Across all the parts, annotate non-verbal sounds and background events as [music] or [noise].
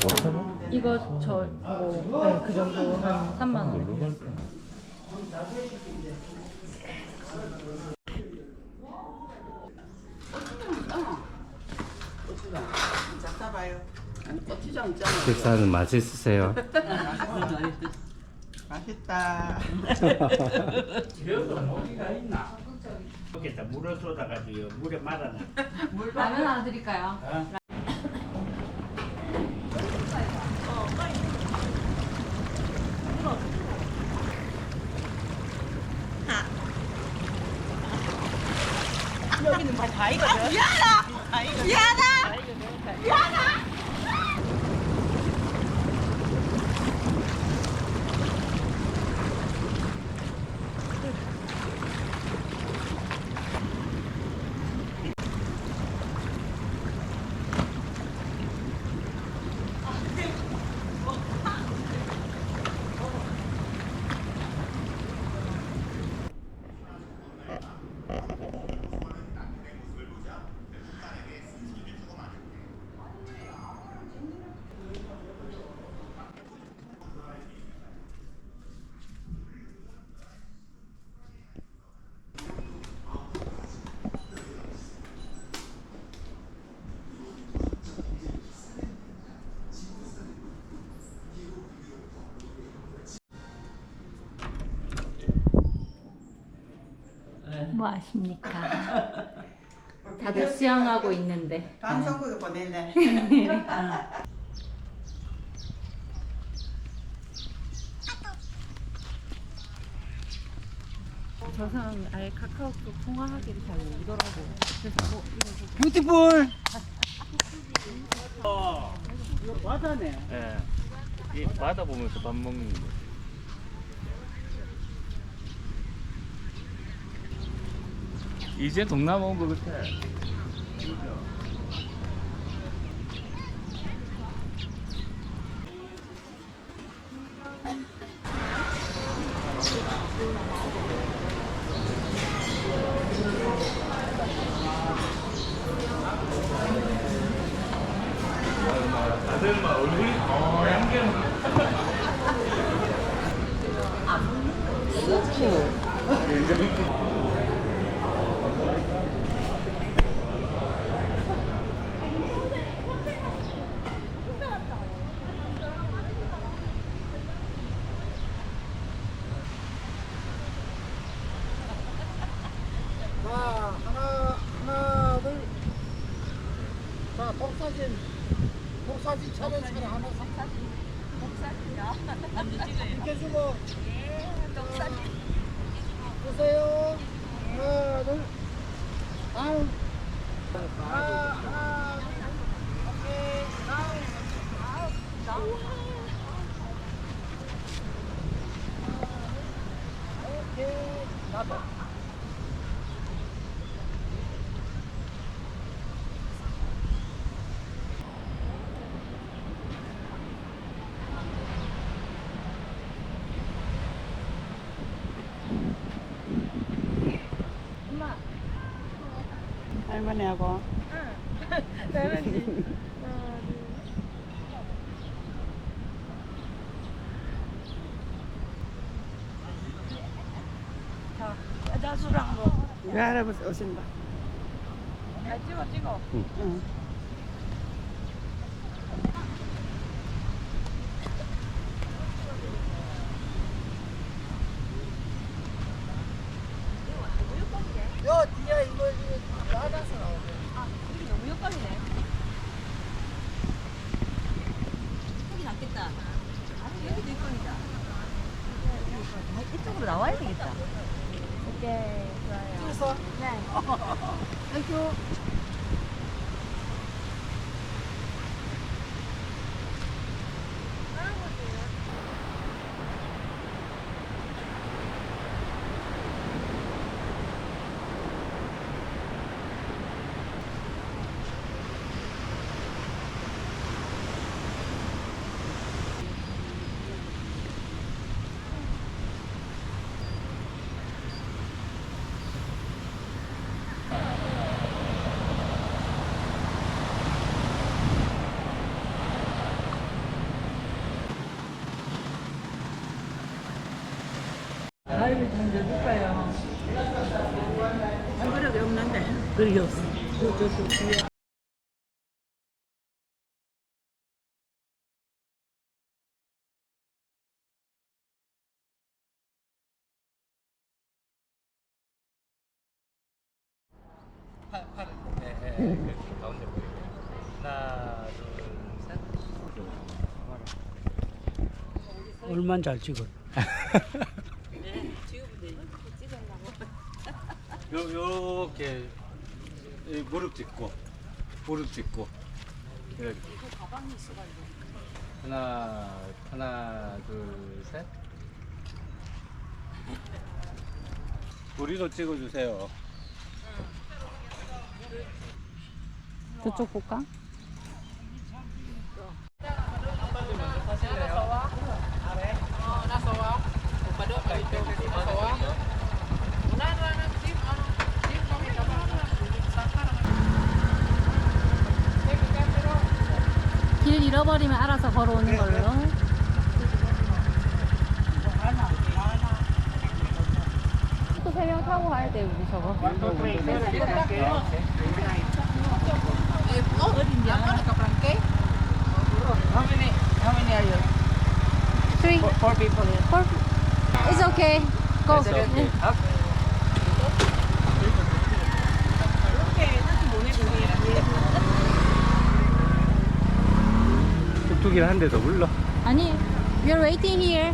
5천 원? 이거 저 뭐, 네, 그 정도 한 3만 원. 잡아요. 아니 고추장 있잖아. 식사는 맛있으세요? 맛있다. 여기가 모기가 있나? 여기다 물을 쏟아가지고 물에 말아놔. 라면 하나 드릴까요? 여 기는 다 다이거든. 미안하. 미안하. 미안하. 뭐 아십니까? [laughs] 다들 수영하고 있는데. 방송국에 보냈네. [laughs] 저 사람 아예 카카오톡 통화하기를 잘 모르더라고. 그래서 뭐 이거 뷰티풀. 이거 바다네. 예. 이 바다 보면서 밥 먹는 거. 이제 동남아 온 거 같아. 다들 막 얼굴이 어 양경. 자, 하나, 하나, 둘. 자, 독사진. 독사진 차례 차례 하나. 독사진. 독사진 이요? 이렇게 주고. 예, 독사진. 보세요. 하나, 둘. 다음. 다음. 오케이. 나도. 할머니하고. 이 [laughs] 할아버지 오신다. 찍어 찍어. 응. 요 뒤에 이거 이거 나가서 나오네. 이쪽으로 나와야 되겠다. 오케이, 좋 [laughs] 얼마나 잘 찍어? [laughs] 요, 요렇게 이 무릎 짚고, 무릎 짚고. 이렇게. 하나, 하나, 둘, 셋. 우리도 찍어주세요. 저쪽 볼까? 버리면 알아서 걸어오는 걸로. 또 세 명 타고 가야 돼 우리 저거. Three. Four people. Four. It's okay. Go. 뚝 뚝이는 한대더 불러. 아니, we're waiting here.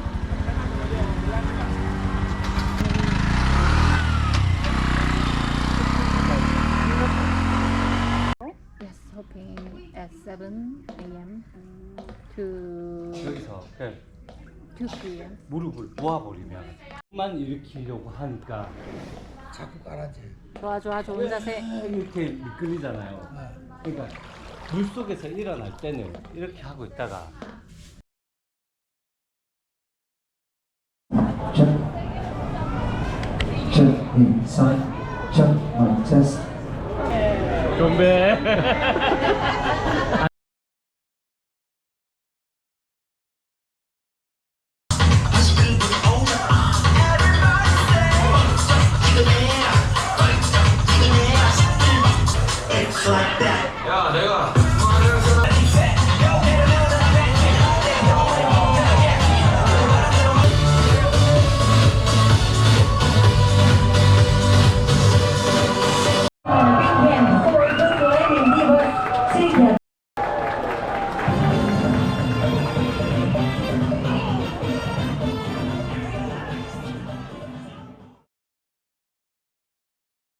Yes, hoping at 7 a.m. to 여기서 그냥 2 p.m. 무릎을 모아버리면 만 일으키려고 하니까 자꾸 깔아지. 좋아, 좋아, 좋은 자세. 이렇게 미끌리잖아요. 그러니까 물 속에서 일어날 때는 이렇게 하고 있다가 check, check inside, check my chest. 건배.